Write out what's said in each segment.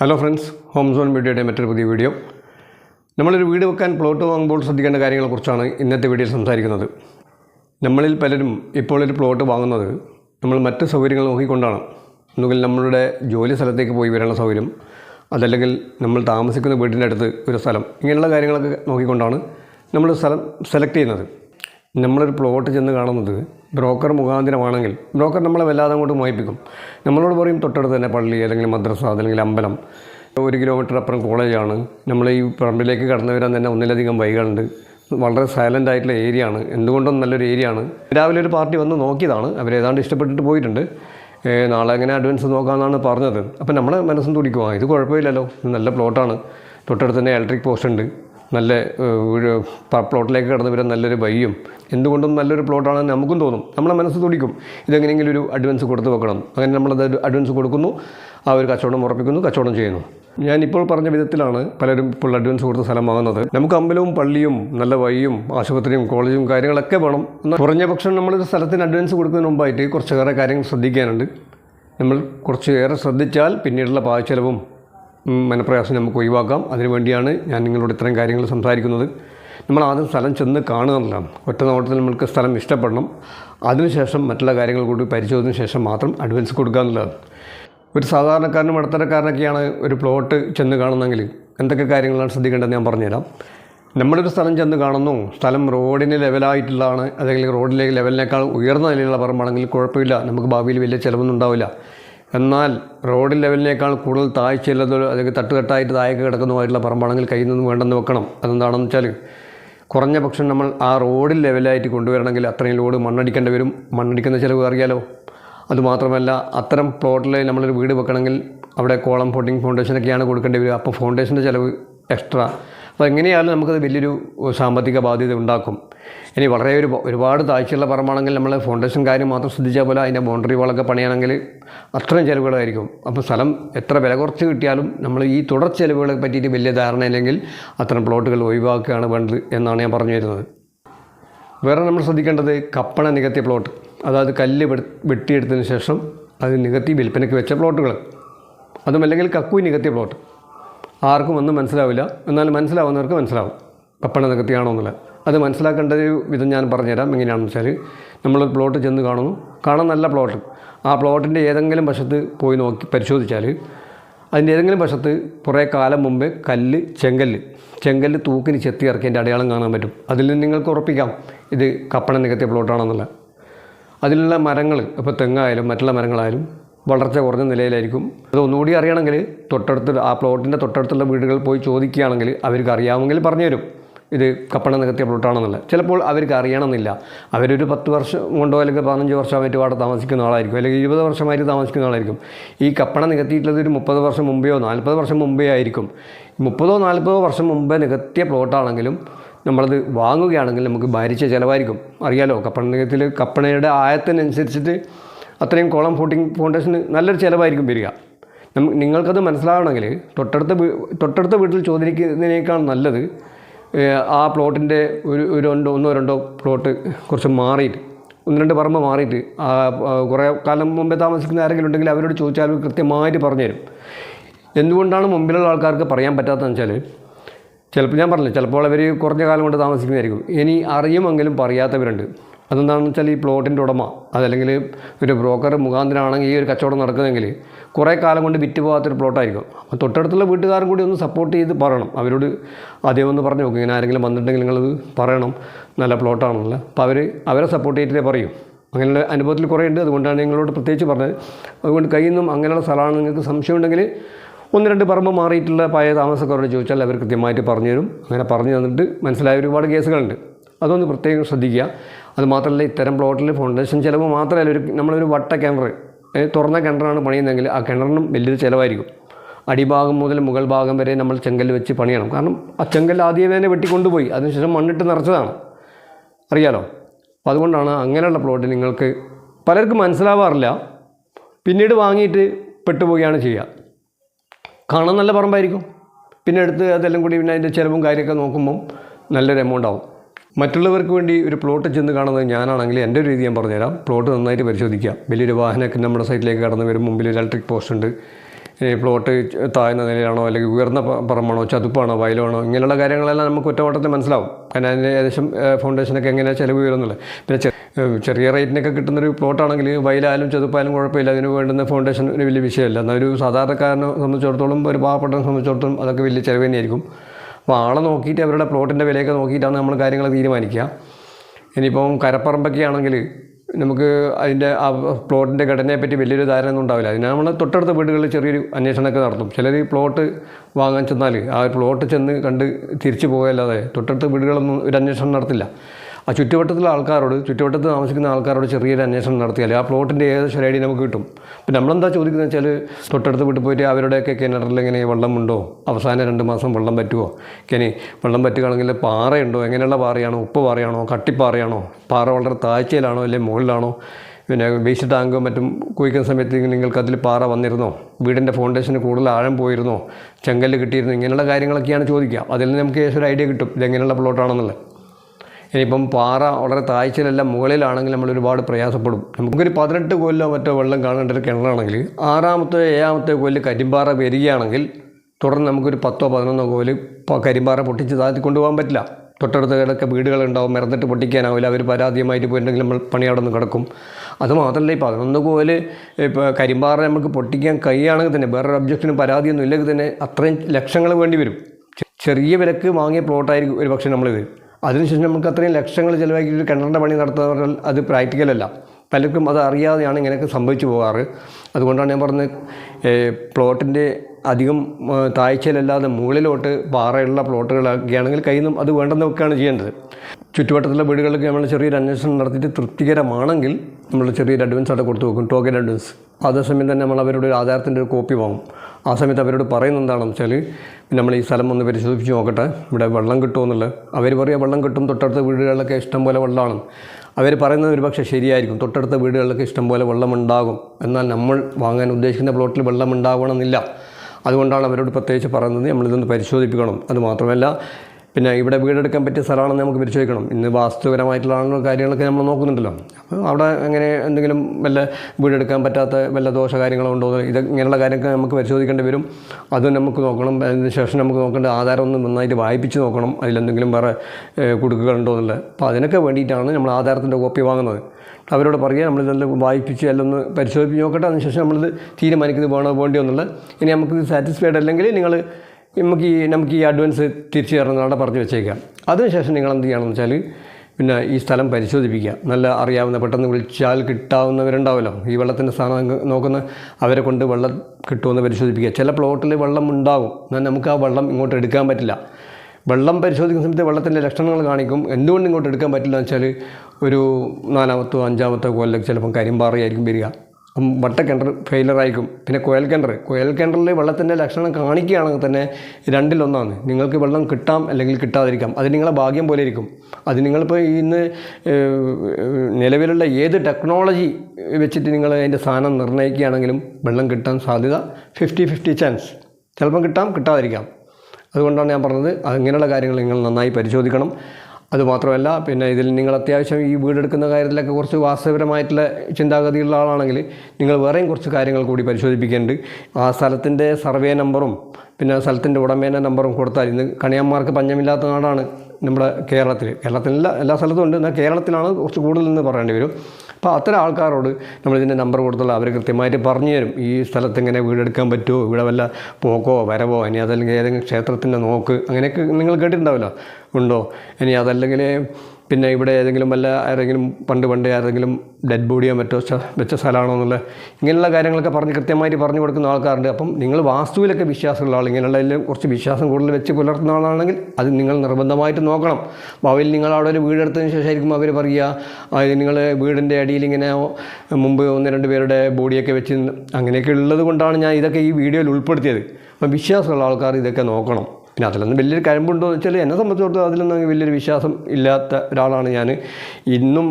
Hello friends home zone മീഡിയയുടെ മറ്റൊരു പുതിയ വീഡിയോ. നമ്മളൊരു വീട് വെക്കാൻ പ്ലോട്ട് വാങ്ങുമ്പോൾ ശ്രദ്ധിക്കേണ്ട കാര്യങ്ങളെക്കുറിച്ചാണ് ഇന്നത്തെ വീഡിയോയിൽ സംസാരിക്കുന്നത്. നമ്മളിൽ പലരും ഇപ്പോൾ ഒരു പ്ലോട്ട് വാങ്ങുന്നത് നമ്മൾ മറ്റ് സൗകര്യങ്ങൾ നോക്കിക്കൊണ്ടാണ്. ഒന്നുകിൽ നമ്മളുടെ ജോലി സ്ഥലത്തേക്ക് പോയി വരാനുള്ള സൗകര്യം അതല്ലെങ്കിൽ നമ്മൾ താമസിക്കുന്ന വീടിന്റെ അടുത്ത് ഒരു സ്ഥലം ഇങ്ങനെയുള്ള കാര്യങ്ങളൊക്കെ നോക്കിക്കൊണ്ടാണ് നമ്മൾ സ്ഥലം സെലക്ട് ചെയ്യുന്നത്. നമ്മളൊരു പ്ലോട്ട് ചെന്ന് കാണുന്നത് ബ്രോക്കർ മുഖാന്തരമാണെങ്കിൽ ബ്രോക്കർ നമ്മളെ വല്ലാതെ അങ്ങോട്ട് മോഹിപ്പിക്കും. നമ്മളോട് പറയും തൊട്ടടുത്ത് തന്നെ പള്ളി അല്ലെങ്കിൽ മദ്രസ അല്ലെങ്കിൽ അമ്പലം. ഒരു കിലോമീറ്റർ അപ്പുറം കോളേജാണ് നമ്മൾ ഈ പറമ്പിലേക്ക് കടന്നു വരാൻ തന്നെ ഒന്നിലധികം വഴികളുണ്ട്. വളരെ സൈലന്റ് ആയിട്ടുള്ള ഏരിയ ആണ്. എന്തുകൊണ്ടും നല്ലൊരു ഏരിയ ആണ്. രാവിലെ ഒരു പാർട്ടി വന്ന് നോക്കിയതാണ്. അവർ ഏതാണ്ട് ഇഷ്ടപ്പെട്ടിട്ട് പോയിട്ടുണ്ട്. നാളെ എങ്ങനെ അഡ്വാൻസ് നോക്കാമെന്നാണ് പറഞ്ഞത്. അപ്പം നമ്മുടെ മനസ്സും തുടിക്കുവാ ഇത് കുഴപ്പമില്ലല്ലോ. നല്ല പ്ലോട്ടാണ് തൊട്ടടുത്ത് തന്നെ ഇലക്ട്രിക് പോസ്റ്റ് ഉണ്ട്. നല്ല പ്ലോട്ടിലേക്ക് കടന്നു വരാൻ നല്ലൊരു വഴിയും എന്തുകൊണ്ടും നല്ലൊരു പ്ലോട്ടാണെന്ന് നമുക്കും തോന്നും. നമ്മളെ മനസ്സ് തുടിക്കും. ഇതെങ്ങനെയെങ്കിലും ഒരു അഡ്വാൻസ് കൊടുത്തു വെക്കണം. അങ്ങനെ നമ്മളത് അഡ്വാൻസ് കൊടുക്കുന്നു. ആ ഒരു കച്ചവടം ഉറപ്പിക്കുന്നു കച്ചവടം ചെയ്യുന്നു. ഞാനിപ്പോൾ പറഞ്ഞ വിധത്തിലാണ് പലരും ഇപ്പോൾ അഡ്വാൻസ് കൊടുത്ത സ്ഥലം വാങ്ങുന്നത്. നമുക്ക് അമ്പലവും പള്ളിയും നല്ല വഴിയും ആശുപത്രിയും കോളേജും കാര്യങ്ങളൊക്കെ വേണം. എന്നാൽ കുറഞ്ഞ പക്ഷം നമ്മളൊരു സ്ഥലത്തിന് അഡ്വാൻസ് കൊടുക്കുന്നതിന് മുമ്പായിട്ട് കുറച്ചേറെ കാര്യങ്ങൾ ശ്രദ്ധിക്കാനുണ്ട്. നമ്മൾ കുറച്ചേറെ ശ്രദ്ധിച്ചാൽ പിന്നീടുള്ള പാഴ്ചെലവും മനപ്രയാസം നമുക്ക് ഒഴിവാക്കാം. അതിനുവേണ്ടിയാണ് ഞാൻ നിങ്ങളോട് ഇത്രയും കാര്യങ്ങൾ സംസാരിക്കുന്നത്. നമ്മൾ ആദ്യം സ്ഥലം ചെന്ന് കാണുക എന്നുള്ളതാണ് ഒറ്റ നോട്ടത്തിൽ നമ്മൾക്ക് സ്ഥലം ഇഷ്ടപ്പെടണം. അതിനുശേഷം മറ്റുള്ള കാര്യങ്ങൾ കൂടി പരിശോധന ശേഷം മാത്രം അഡ്വാൻസ് കൊടുക്കുക എന്നുള്ളതാണ്. ഒരു സാധാരണക്കാരനും ഇടത്തരക്കാരനൊക്കെയാണ് ഒരു പ്ലോട്ട് ചെന്ന് കാണുന്നെങ്കിൽ എന്തൊക്കെ കാര്യങ്ങളാണ് ശ്രദ്ധിക്കേണ്ടത് ഞാൻ പറഞ്ഞുതരാം. നമ്മളൊരു സ്ഥലം ചെന്ന് കാണുന്നു. സ്ഥലം റോഡിന് ലെവലായിട്ടുള്ളതാണ് അല്ലെങ്കിൽ റോഡിലേക്ക് ലെവലിനേക്കാൾ ഉയർന്ന നിലയിലുള്ള പറമ്പാണെങ്കിൽ കുഴപ്പമില്ല. നമുക്ക് ഭാവിയിൽ വലിയ ചിലവൊന്നും ഉണ്ടാവില്ല. എന്നാൽ റോഡ് ലെവലിനേക്കാൾ കൂടുതൽ താഴ്ചയുള്ളതോ അല്ലെങ്കിൽ തട്ടുകെട്ടായിട്ട് താഴേക്ക് കിടക്കുന്നതുമായിട്ടുള്ള പറമ്പാണെങ്കിൽ കയ്യിൽ നിന്ന് വേണ്ടെന്ന് വെക്കണം. അതെന്താണെന്ന് വെച്ചാൽ കുറഞ്ഞ പക്ഷം നമ്മൾ ആ റോഡ് ലെവലായിട്ട് കൊണ്ടുവരണമെങ്കിൽ അത്രയും ലോഡ് മണ്ണടിക്കേണ്ടി വരും. മണ്ണടിക്കുന്ന ചിലവ് അറിയാലോ? അതുമാത്രമല്ല അത്തരം പ്ലോട്ടിൽ നമ്മളൊരു വീട് വെക്കണമെങ്കിൽ അവിടെ കോളം ഫോട്ടിങ് ഫൗണ്ടേഷനൊക്കെയാണ് കൊടുക്കേണ്ടി വരിക. അപ്പോൾ ഫൗണ്ടേഷന്റെ ചിലവ് എക്സ്ട്രാ അപ്പോൾ എങ്ങനെയായാലും നമുക്കത് വലിയൊരു സാമ്പത്തിക ബാധ്യത ഉണ്ടാക്കും. ഇനി വളരെ ഒരു ഒരുപാട് താഴ്ചയുള്ള പറമ്പാണെങ്കിൽ നമ്മൾ ഫൗണ്ടേഷൻ കാര്യം മാത്രം ശ്രദ്ധിച്ചാൽ പോലെ അതിന്റെ ബൗണ്ടറി വാളൊക്കെ പണിയാണെങ്കിൽ അത്രയും ചിലവുകളായിരിക്കും. അപ്പോൾ സ്ഥലം എത്ര വില കുറച്ച് കിട്ടിയാലും നമ്മൾ ഈ തുടർ ചിലവുകളെ പറ്റിയിട്ട് വലിയ ധാരണ ഇല്ലെങ്കിൽ അത്തരം പ്ലോട്ടുകൾ ഒഴിവാക്കുകയാണ് വേണ്ടത് എന്നാണ് ഞാൻ പറഞ്ഞു വരുന്നത്. വേറെ നമ്മൾ ശ്രദ്ധിക്കേണ്ടത് കപ്പണ നികത്തിയ പ്ലോട്ട് അതായത് കല്ല് വെട്- വെട്ടിയെടുത്തതിന് ശേഷം അത് നികത്തി വിൽപ്പനയ്ക്ക് വെച്ച പ്ലോട്ടുകൾ അതുമല്ലെങ്കിൽ കക്കുയി നികത്തിയ പ്ലോട്ട് ആർക്കും ഒന്നും മനസ്സിലാവില്ല. എന്നാൽ മനസ്സിലാവുന്നവർക്ക് മനസ്സിലാവും. കപ്പണ നികത്തിയാണോ എന്നുള്ളത്. അത് മനസ്സിലാക്കേണ്ട ഒരു വിധം ഞാൻ പറഞ്ഞുതരാം. എങ്ങനെയാണെന്ന് വെച്ചാൽ നമ്മളൊരു പ്ലോട്ട് ചെന്ന് കാണുന്നു. കാണാൻ നല്ല പ്ലോട്ട് ആ പ്ലോട്ടിന്റെ ഏതെങ്കിലും വശത്ത് പോയി നോക്കി പരിശോധിച്ചാൽ അതിന്റെ ഏതെങ്കിലും വശത്ത് കുറേ കാലം മുമ്പ് കല്ല് ചെങ്കല്ല്. ചെങ്കല്ല് തൂക്കിന് ചെത്തി ഇറക്കിയതിന്റെ അടയാളം കാണാൻ പറ്റും. അതിൽ നിന്ന് നിങ്ങൾക്ക് ഉറപ്പിക്കാം. ഇത് കപ്പണ നികത്തിയ പ്ലോട്ടാണെന്നുള്ള അതിലുള്ള മരങ്ങൾ ഇപ്പോൾ തെങ്ങായാലും മറ്റുള്ള മരങ്ങളായാലും വളർച്ച കുറഞ്ഞ നിലയിലായിരിക്കും. അത് ഒന്നുകൂടി അറിയണമെങ്കിൽ തൊട്ടടുത്ത് ആ പ്ലോട്ടിന്റെ തൊട്ടടുത്തുള്ള വീടുകൾ പോയി ചോദിക്കുകയാണെങ്കിൽ അവർക്ക് അറിയാമെങ്കിൽ പറഞ്ഞു തരും ഇത് കപ്പണ നികത്തിയ പ്ലോട്ടാണെന്നുള്ളത് ചിലപ്പോൾ അവർക്ക് അറിയണമെന്നില്ല. അവരൊരു പത്ത് വർഷം കൊണ്ടോ അല്ലെങ്കിൽ പതിനഞ്ച് വർഷമായിട്ട് അവിടെ താമസിക്കുന്ന ആളായിരിക്കും. അല്ലെങ്കിൽ ഇരുപത് വർഷമായിട്ട് താമസിക്കുന്ന ആളായിരിക്കും. ഈ കപ്പണ നികത്തിയിട്ടുള്ളത് ഒരു മുപ്പത് വർഷം മുമ്പെയോ നാൽപ്പത് വർഷം മുമ്പേ ആയിരിക്കും. മുപ്പതോ നാൽപ്പതോ വർഷം മുമ്പേ നികത്തിയ പ്ലോട്ടാണെങ്കിലും നമ്മളത് വാങ്ങുകയാണെങ്കിൽ നമുക്ക് ഭാരിച്ച ചിലവായിരിക്കും. അറിയാലോ കപ്പണ നികത്തിൽ കപ്പണയുടെ ആയത്തിനനുസരിച്ചിട്ട് അത്രയും കോളം ഫൂട്ടിംഗ് ഫൗണ്ടേഷന് നല്ലൊരു ചിലവായിരിക്കും വരിക. നിങ്ങൾക്കത് മനസ്സിലാവണമെങ്കിൽ തൊട്ടടുത്ത തൊട്ടടുത്ത വീട്ടിൽ ചോദിക്കുന്നതിനേക്കാൾ നല്ലത് ആ പ്ലോട്ടിന്റെ ഒരു രണ്ടോ ഒന്നോ രണ്ടോ പ്ലോട്ട് കുറച്ച് മാറിയിട്ട് ഒന്ന് രണ്ട് പറമ്പ് മാറിയിട്ട് കുറേ കാലം മുമ്പേ താമസിക്കുന്ന ആരെങ്കിലും ഉണ്ടെങ്കിൽ അവരോട് ചോദിച്ചാൽ അവർ കൃത്യമായിട്ട് പറഞ്ഞുതരും. എന്തുകൊണ്ടാണ് മുമ്പിലുള്ള ആൾക്കാർക്ക് പറയാൻ പറ്റാത്തതെന്ന് വെച്ചാൽ ചിലപ്പോൾ ഞാൻ പറഞ്ഞില്ല ചിലപ്പോൾ അവർ കുറഞ്ഞ കാലം കൊണ്ട് താമസിക്കുന്നതായിരിക്കും. ഇനി അറിയുമെങ്കിലും പറയാത്തവരുണ്ട്. അതെന്താണെന്ന് വെച്ചാൽ ഈ പ്ലോട്ടിന്റെ ഉടമ അതല്ലെങ്കിൽ ഒരു ബ്രോക്കർ മുഖാന്തരമാണെങ്കിൽ ഈ ഒരു കച്ചവടം നടക്കുന്നതെങ്കിൽ കുറേ കാലം കൊണ്ട് വിറ്റ് പോകാത്തൊരു പ്ലോട്ടായിരിക്കും. അപ്പോൾ തൊട്ടടുത്തുള്ള വീട്ടുകാരും കൂടി ഒന്ന് സപ്പോർട്ട് ചെയ്ത് പറയണം. അവരോട് ആദ്യം ഒന്ന് പറഞ്ഞു നോക്കും ഇങ്ങനെ ആരെങ്കിലും വന്നിട്ടുണ്ടെങ്കിൽ നിങ്ങളത് പറയണം. നല്ല പ്ലോട്ടാണല്ലോ അപ്പോൾ അവർ അവരെ സപ്പോർട്ട് ചെയ്തിട്ടേ പറയും. അങ്ങനെയുള്ള അനുഭവത്തിൽ കുറേ ഉണ്ട്. അതുകൊണ്ടാണ് നിങ്ങളോട് പ്രത്യേകിച്ച് പറഞ്ഞത്. അതുകൊണ്ട് കയ്യിൽ നിന്നും അങ്ങനെയുള്ള സ്ഥലമാണ് നിങ്ങൾക്ക് സംശയമുണ്ടെങ്കിൽ ഒന്ന് രണ്ട് പറമ്പ് മാറിയിട്ടുള്ള പഴയ താമസക്കാരോട് ചോദിച്ചാൽ അവർ കൃത്യമായിട്ട് പറഞ്ഞു തരും. അങ്ങനെ പറഞ്ഞു തന്നിട്ട് മനസ്സിലായ ഒരുപാട് കേസുകളുണ്ട്. അതൊന്ന് പ്രത്യേകം ശ്രദ്ധിക്കുക. അത് മാത്രമല്ല ഇത്തരം പ്ലോട്ടിൽ ഫൗണ്ടേഷൻ ചിലവ് മാത്രമല്ല ഒരു നമ്മളൊരു വട്ട കിണർ തുറന്ന കിണറാണ് പണിയുന്നതെങ്കിൽ ആ കിണറിനും വലിയൊരു ചിലവായിരിക്കും. അടിഭാഗം മുതൽ മുകൾ ഭാഗം വരെ നമ്മൾ ചെങ്കൽ വെച്ച് പണിയണം. കാരണം ആ ചെങ്കൽ ആദ്യമേ തന്നെ വെട്ടിക്കൊണ്ടുപോയി. അതിനുശേഷം മണ്ണിട്ട് നിറച്ചതാണ്. അറിയാലോ? അപ്പോൾ അതുകൊണ്ടാണ് അങ്ങനെയുള്ള പ്ലോട്ട് നിങ്ങൾക്ക് പലർക്കും മനസ്സിലാവാറില്ല. പിന്നീട് വാങ്ങിയിട്ട് പെട്ടുപോവുകയാണ് ചെയ്യുക. കാണാൻ നല്ല പറമ്പായിരിക്കും. പിന്നെ എടുത്ത് അതെല്ലാം കൂടി പിന്നെ അതിന്റെ ചിലവും കാര്യമൊക്കെ നോക്കുമ്പം നല്ലൊരു എമൗണ്ട് ആവും. മറ്റുള്ളവർക്ക് വേണ്ടി ഒരു പ്ലോട്ട് ചെന്ന് കാണുന്നത് ഞാനാണെങ്കിൽ എന്റെ ഒരു രീതി ഞാൻ പറഞ്ഞുതരാം. പ്ലോട്ട് നന്നായിട്ട് പരിശോധിക്കുക വലിയൊരു വാഹനമൊക്കെ നമ്മുടെ സൈറ്റിലേക്ക് കടന്നു വരും. മുമ്പിൽ ഒരു ഇലക്ട്രിക് പോസ്റ്റ് ഉണ്ട്. പ്ലോട്ട് താഴ്ന്ന നിലയാണോ അല്ലെങ്കിൽ ഉയർന്ന പറമ്പാണോ ചതുപ്പാണോ വയലാണോ ഇങ്ങനെയുള്ള കാര്യങ്ങളെല്ലാം നമുക്ക് ഒറ്റവട്ടത്തിൽ മനസ്സിലാവും. കാരണം അതിന് ഏകദേശം ഫൗണ്ടേഷനൊക്കെ എങ്ങനെ ചിലവ് വരുന്നുള്ളത് പിന്നെ ചെറിയ റേറ്റിനൊക്കെ കിട്ടുന്നൊരു പ്ലോട്ടാണെങ്കിൽ വയലായാലും ചതുപ്പായാലും കുഴപ്പമില്ല. അതിന് വേണ്ടുന്ന ഫൗണ്ടേഷൻ ഒരു വലിയ വിഷയമല്ല. എന്നാൽ ഒരു സാധാരണക്കാരനെ സംബന്ധിച്ചിടത്തോളം ഒരു പാവപ്പെട്ടതിനെ സംബന്ധിച്ചിടത്തോളം അതൊക്കെ വലിയ ചിലവ് തന്നെയായിരിക്കും. അപ്പോൾ ആളെ നോക്കിയിട്ട് അവരുടെ പ്ലോട്ടിന്റെ വിലയൊക്കെ നോക്കിയിട്ടാണ് നമ്മൾ കാര്യങ്ങൾ തീരുമാനിക്കുക. ഇനിയിപ്പം കരപ്പറമ്പൊക്കെ ആണെങ്കിൽ നമുക്ക് അതിന്റെ ആ പ്ലോട്ടിന്റെ ഘടനയെപ്പറ്റി വലിയൊരു ധാരണ ഒന്നും ഉണ്ടാവില്ല. അതിന് നമ്മൾ തൊട്ടടുത്ത വീടുകളിൽ ചെറിയൊരു അന്വേഷണമൊക്കെ നടത്തും. ചിലർ പ്ലോട്ട് വാങ്ങാൻ ചെന്നാൽ ആ പ്ലോട്ട് ചെന്ന് കണ്ട് തിരിച്ചു പോകുകയല്ലാതെ തൊട്ടടുത്ത വീടുകളൊന്നും ഒരു അന്വേഷണം നടത്തില്ല. ആ ചുറ്റുവട്ടത്തിലെ ആൾക്കാരോട് ചുറ്റുവട്ടത്ത് താമസിക്കുന്ന ആൾക്കാരോട് ചെറിയൊരു അന്വേഷണം നടത്തിയാൽ ആ പ്ലോട്ടിന്റെ ഏകദേശം ഒരു ഐഡിയ നമുക്ക് കിട്ടും. പിന്നെ നമ്മളെന്താ ചോദിക്കുന്നത് വെച്ചാൽ തൊട്ടടുത്ത് വീട്ടിൽ പോയിട്ട് അവരുടെയൊക്കെ കിണറിൽ എങ്ങനെ വെള്ളമുണ്ടോ അവസാനം രണ്ട് മാസം വെള്ളം പറ്റുമോ ഇനി വെള്ളം പറ്റുകയാണെങ്കിൽ പാറയുണ്ടോ? എങ്ങനെയുള്ള പാറയാണോ? ഉപ്പ് പാറയാണോ? കട്ടിപ്പാറയാണോ? പാറ വളരെ താഴ്ചയിലാണോ അല്ലെങ്കിൽ മുകളിലാണോ? പിന്നെ വേസ്റ്റ് ടാങ്കും മറ്റും കുഴിക്കുന്ന സമയത്ത് നിങ്ങൾക്ക് അതിൽ പാറ വന്നിരുന്നോ? വീടിന്റെ ഫൗണ്ടേഷന് കൂടുതൽ ആഴം പോയിരുന്നോ? ചെങ്കല്ല് കിട്ടിയിരുന്നോ? ഇങ്ങനെയുള്ള കാര്യങ്ങളൊക്കെയാണ് ചോദിക്കുക. അതിൽ നിന്ന് നമുക്ക് ഏകദേശം ഒരു ഐഡിയ കിട്ടും. ഇതെങ്ങനെയുള്ള പ്ലോട്ടാണെന്നുള്ളത് ഇനിയിപ്പം പാറ വളരെ താഴ്ചയിലല്ല മുകളിലാണെങ്കിൽ നമ്മൾ ഒരുപാട് പ്രയാസപ്പെടും. നമുക്കൊരു പതിനെട്ട് കൊല്ലോ മറ്റോ വെള്ളം കാണേണ്ട ഒരു കിണറാണെങ്കിൽ ആറാമത്തെ ഏഴാമത്തെ കൊല്ല് കരിമ്പാറ വരികയാണെങ്കിൽ തുടർന്ന് നമുക്കൊരു പത്തോ പതിനൊന്നോ കോൽ കരിമ്പാറ പൊട്ടിച്ച് താഴ്ത്തി കൊണ്ടുപോകാൻ പറ്റില്ല. തൊട്ടടുത്ത കിടക്ക വീടുകളുണ്ടാവും മറന്നിട്ട് പൊട്ടിക്കാനാവില്ല അവർ പരാതിയുമായിട്ട് പോയിട്ടുണ്ടെങ്കിൽ നമ്മൾ പണി അവിടെ നിന്ന് കിടക്കും അതുമാത്രമല്ല ഈ പതിനൊന്ന് കോൽ ഇപ്പോൾ കരിമ്പാറ നമുക്ക് പൊട്ടിക്കാൻ കഴിയുകയാണെങ്കിൽ തന്നെ വേറൊരു ഒബ്ജക്റ്റിനും പരാതിയൊന്നും ഇല്ലെങ്കിൽ തന്നെ അത്രയും ലക്ഷങ്ങൾ വേണ്ടി വരും. ചെറിയ വിലക്ക് വാങ്ങിയ പ്ലോട്ടായിരിക്കും ഒരു പക്ഷേ നമ്മൾ നമ്മളിത്. അതിനുശേഷം നമുക്ക് അത്രയും ലക്ഷങ്ങൾ ചിലവാക്കി ഒരു കിണറിന്റെ പണി നടത്തുക അത് പ്രാക്ടിക്കലല്ല പലർക്കും അത് അറിയാതെയാണ് ഇങ്ങനെയൊക്കെ സംഭവിച്ചു പോകാറ്. അതുകൊണ്ടാണ് ഞാൻ പറഞ്ഞത് പ്ലോട്ടിന്റെ അധികം താഴ്ചയിലല്ലാതെ മുകളിലോട്ട് പാറയുള്ള പ്ലോട്ടുകളൊക്കെ ആണെങ്കിൽ കയ്യിൽ നിന്നും അത് വേണ്ടെന്ന് വെക്കുകയാണ് ചെയ്യേണ്ടത്. ചുറ്റുവട്ടത്തുള്ള വീടുകളിലൊക്കെ നമ്മൾ ചെറിയൊരു അന്വേഷണം നടത്തിയിട്ട് തൃപ്തികരമാണെങ്കിൽ നമ്മൾ ചെറിയൊരു അഡ്വാൻസ് അവിടെ കൊടുത്തു വെക്കും ടോക്കൻ അഡ്വാൻസ് അതേസമയം തന്നെ നമ്മൾ അവരുടെ ഒരു ആധാരത്തിന്റെ ഒരു കോപ്പി വാങ്ങും. ആ സമയത്ത് അവരോട് പറയുന്നത് എന്താണെന്ന് വെച്ചാൽ നമ്മൾ ഈ സ്ഥലം ഒന്ന് പരിശോധിച്ച് നോക്കട്ടെ. ഇവിടെ വെള്ളം കിട്ടുമെന്നുള്ളത് അവർ പറയുക വെള്ളം കിട്ടും. തൊട്ടടുത്ത വീടുകളിലൊക്കെ ഇഷ്ടം പോലെ വെള്ളമാണ്. അവർ പറയുന്നത് ഒരുപക്ഷെ ശരിയായിരിക്കും. തൊട്ടടുത്ത വീടുകളിലൊക്കെ ഇഷ്ടം പോലെ വെള്ളമുണ്ടാകും. എന്നാൽ നമ്മൾ വാങ്ങാൻ ഉദ്ദേശിക്കുന്ന പ്ലോട്ടിൽ വെള്ളം ഉണ്ടാവണമെന്നില്ല അതുകൊണ്ടാണ് അവരോട് പ്രത്യേകിച്ച് പറയുന്നത് നമ്മളിതൊന്ന് പരിശോധിപ്പിക്കണം. അത് മാത്രമല്ല പിന്നെ ഇവിടെ വീടെടുക്കാൻ പറ്റിയ സ്ഥലമാണെന്ന് നമുക്ക് പരിശോധിക്കണം. ഇന്ന് വാസ്തുപരമായിട്ടുള്ള കാര്യങ്ങളൊക്കെ നമ്മൾ നോക്കുന്നുണ്ടല്ലോ. അപ്പോൾ അവിടെ അങ്ങനെ എന്തെങ്കിലും വല്ല വീടെടുക്കാൻ പറ്റാത്ത വല്ല ദോഷ കാര്യങ്ങളോ ഉണ്ടോ ഇത് ഇങ്ങനെയുള്ള കാര്യമൊക്കെ നമുക്ക് പരിശോധിക്കേണ്ടി വരും. അതും നമുക്ക് നോക്കണം. അതിന് ശേഷം നമുക്ക് നോക്കേണ്ട ആധാരം ഒന്ന് നന്നായിട്ട് വായിപ്പിച്ച് നോക്കണം. അതിലെന്തെങ്കിലും വേറെ കുടുക്കുകളുണ്ടോ എന്നുള്ളത് അപ്പോൾ അതിനൊക്കെ വേണ്ടിയിട്ടാണ് നമ്മൾ ആധാരത്തിന്റെ കോപ്പി വാങ്ങുന്നത്. അവരോട് പറയുക നമ്മളിതെല്ലാം വായിപ്പിച്ച് എല്ലാം ഒന്ന് പരിശോധിച്ച് നോക്കട്ടെ. അതിനുശേഷം നമ്മളിത് തീരുമാനിക്കുന്നത് വേണോ വേണ്ടിയോ എന്നുള്ളത്. ഇനി നമുക്ക് സാറ്റിസ്ഫൈഡ് അല്ലെങ്കിൽ നിങ്ങൾ നമുക്ക് ഈ നമുക്ക് ഈ അഡ്വാൻസ് തിരിച്ചു തരണം അവിടെ പറഞ്ഞു വെച്ചേക്കാം. അതിനുശേഷം നിങ്ങൾ എന്ത് ചെയ്യണമെന്ന് വെച്ചാൽ പിന്നെ ഈ സ്ഥലം പരിശോധിപ്പിക്കുക. നല്ല അറിയാവുന്ന പെട്ടെന്ന് വിളിച്ചാൽ കിട്ടാവുന്നവരുണ്ടാവുമല്ലോ ഈ വെള്ളത്തിന്റെ സ്ഥാനം നോക്കുന്ന അവരെ കൊണ്ട് വെള്ളം കിട്ടുമെന്ന് പരിശോധിപ്പിക്കുക. ചില പ്ലോട്ടിൽ വെള്ളം ഉണ്ടാകും എന്നാൽ നമുക്ക് ആ വെള്ളം ഇങ്ങോട്ട് എടുക്കാൻ പറ്റില്ല. വെള്ളം പരിശോധിക്കുന്ന സമയത്ത് വെള്ളത്തിന്റെ ലക്ഷണങ്ങൾ കാണിക്കും. എന്തുകൊണ്ട് ഇങ്ങോട്ട് എടുക്കാൻ പറ്റില്ല എന്ന് വെച്ചാൽ ഒരു നാലാമത്തോ അഞ്ചാമത്തോ കൊല്ലം ചിലപ്പം കരിമ്പാറയായിരിക്കും വരിക. വട്ടക്കിണർ ഫെയിലറായിരിക്കും. പിന്നെ കുഴൽ കിണർ. കുഴൽ കിണറിൽ വെള്ളത്തിന്റെ ലക്ഷണം കാണിക്കുകയാണെങ്കിൽ തന്നെ രണ്ടിലൊന്നാണ് നിങ്ങൾക്ക് വെള്ളം കിട്ടാം അല്ലെങ്കിൽ കിട്ടാതിരിക്കാം. അത് നിങ്ങളെ ഭാഗ്യം പോലെ ഇരിക്കും. അത് നിങ്ങളിപ്പോൾ ഇന്ന് നിലവിലുള്ള ഏത് ടെക്നോളജി വെച്ചിട്ട് നിങ്ങൾ അതിന്റെ സ്ഥാനം നിർണയിക്കുകയാണെങ്കിലും വെള്ളം കിട്ടാൻ സാധ്യത ഫിഫ്റ്റി ഫിഫ്റ്റി ചാൻസ് ചിലപ്പം കിട്ടാം കിട്ടാതിരിക്കാം. അതുകൊണ്ടാണ് ഞാൻ പറഞ്ഞത്. അങ്ങനെയുള്ള കാര്യങ്ങൾ നിങ്ങൾ നന്നായി പരിശോധിക്കണം. അതുമാത്രമല്ല പിന്നെ ഇതിൽ നിങ്ങൾ അത്യാവശ്യം ഈ വീടെടുക്കുന്ന കാര്യത്തിലൊക്കെ കുറച്ച് വാസ്തവപരമായിട്ടുള്ള ചിന്താഗതിയുള്ള ആളാണെങ്കിൽ നിങ്ങൾ വേറെയും കുറച്ച് കാര്യങ്ങൾ കൂടി പരിശോധിപ്പിക്കേണ്ടത്. ആ സ്ഥലത്തിന്റെ സർവേ നമ്പറും പിന്നെ സ്ഥലത്തിന്റെ ഉടമേന്റെ നമ്പറും കൊടുത്താൽ ഇന്ന് കണിയന്മാർക്ക് പഞ്ഞമില്ലാത്ത നാടാണ് നമ്മുടെ കേരളത്തിൽ. കേരളത്തിലല്ല എല്ലാ സ്ഥലത്തും ഉണ്ട്. എന്നാൽ കേരളത്തിലാണ് കുറച്ച് കൂടുതലെന്ന് പറയേണ്ടി വരും. അപ്പോൾ അത്തരം ആൾക്കാരോട് നമ്മളിതിന്റെ നമ്പർ കൊടുത്തുള്ള അവർ കൃത്യമായിട്ട് പറഞ്ഞു തരും. ഈ സ്ഥലത്ത് ഇങ്ങനെ വീടെടുക്കാൻ പറ്റുമോ? ഇവിടെ വല്ല പോക്കോ വരവോ ഇനി അതല്ലെങ്കിൽ ഏതെങ്കിലും ക്ഷേത്രത്തിന്റെ നോക്ക് അങ്ങനെയൊക്കെ നിങ്ങൾ കേട്ടിട്ടുണ്ടാവില്ല. ഉണ്ടോ? ഇനി അതല്ലെങ്കിൽ പിന്നെ ഇവിടെ ഏതെങ്കിലും വല്ല ആരെങ്കിലും പണ്ട് പണ്ട് ആരെങ്കിലും ഡെഡ് ബോഡിയോ മറ്റോ വെച്ച സ്ഥലമാണോ എന്നുള്ള ഇങ്ങനെയുള്ള കാര്യങ്ങളൊക്കെ പറഞ്ഞ് കൃത്യമായിട്ട് പറഞ്ഞു കൊടുക്കുന്ന ആൾക്കാരുണ്ട്. അപ്പം നിങ്ങൾ വാസ്തുവിലൊക്കെ വിശ്വാസമുള്ള ആൾ ഇങ്ങനെയുള്ളതിലും കുറച്ച് വിശ്വാസം കൂടുതൽ വെച്ച് പുലർത്തുന്ന ആളാണെങ്കിൽ അത് നിങ്ങൾ നിർബന്ധമായിട്ട് നോക്കണം. ഭാവിയിൽ നിങ്ങൾ അവിടെ ഒരു വീടെടുത്തതിന് ശേഷമായിരിക്കും അവർ പറയുക നിങ്ങൾ വീടിന്റെ അടിയിൽ ഇങ്ങനെ മുമ്പ് ഒന്ന് രണ്ട് പേരുടെ ബോഡിയൊക്കെ വെച്ച് അങ്ങനെയൊക്കെ ഉള്ളത് കൊണ്ടാണ് ഞാൻ ഇതൊക്കെ ഈ വീഡിയോയിൽ ഉൾപ്പെടുത്തിയത്. അപ്പം വിശ്വാസമുള്ള ആൾക്കാർ ഇതൊക്കെ നോക്കണം. പിന്നെ അതിലൊന്നും വലിയൊരു കഴമ്പുണ്ടോ എന്ന് വെച്ചാൽ എന്നെ സംബന്ധിച്ചിടത്തോളം അതിലൊന്നും വലിയൊരു വിശ്വാസം ഇല്ലാത്ത ഒരാളാണ് ഞാൻ ഇന്നും